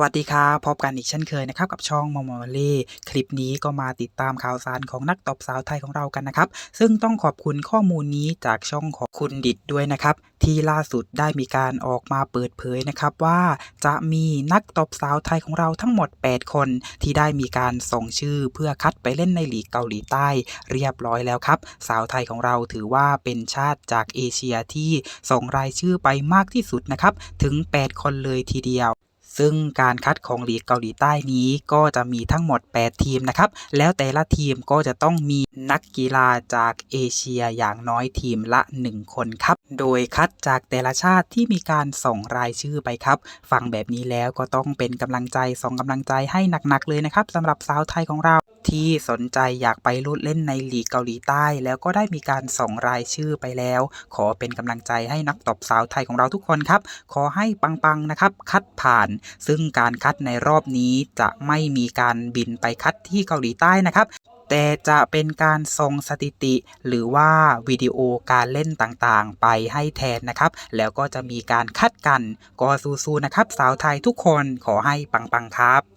วัสดีครับพบกันอีกเช่นเคยนะครับกับช่องมอมอเล่คลิปนี้ก็มาติดตามข่าวสารของนักตบสาวไทยของเรากันนะครับ ซึ่งต้องขอบคุณข้อมูลนี้จากช่องของคุณดิดด้วยนะครับ ที่ล่าสุดได้มีการออกมาเปิดเผยนะครับว่าจะมีนักตบสาวไทยของเราทั้งหมด 8 คน ที่ได้มีการส่งชื่อเพื่อคัดไปเล่นในลีกเกาหลีใต้ เรียบร้อยแล้วครับ สาวไทยของเราถือว่าเป็นชาติจากเอเชียที่ส่งรายชื่อไปมากที่สุดนะครับถึง 8 คนเลยทีเดียว ซึ่งการคัดของลีกเกาหลีใต้นี้ก็จะมีทั้งหมด 8 ทีมนะครับ แล้วแต่ละทีมก็จะต้องมีนักกีฬาจากเอเชียอย่างน้อยทีมละ 1 คนครับ โดยคัดจากแต่ละชาติที่มีการส่งรายชื่อไปครับ ฟังแบบนี้แล้วก็ต้องเป็นกำลังใจส่งกำลังใจให้หนักๆเลยนะครับสำหรับสาวไทยของเรา ที่สนใจอยากไปลุ้นเล่นในลีกเกาหลีใต้ แล้วก็ได้มีการส่งรายชื่อไปแล้ว ขอเป็นกำลังใจให้นักตบสาวไทยของเราทุกคนครับ ขอให้ปังๆนะครับ คัดผ่าน ซึ่งการคัดในรอบนี้จะไม่มีการบินไปคัดที่เกาหลีใต้นะครับแต่จะเป็นการส่งสถิติ หรือว่าวิดีโอการเล่นต่างๆ ไปให้แทนนะครับ แล้วก็จะมีการคัดกัน ก็สู้ๆนะครับ สาวไทยทุกคนขอให้ปังๆครับ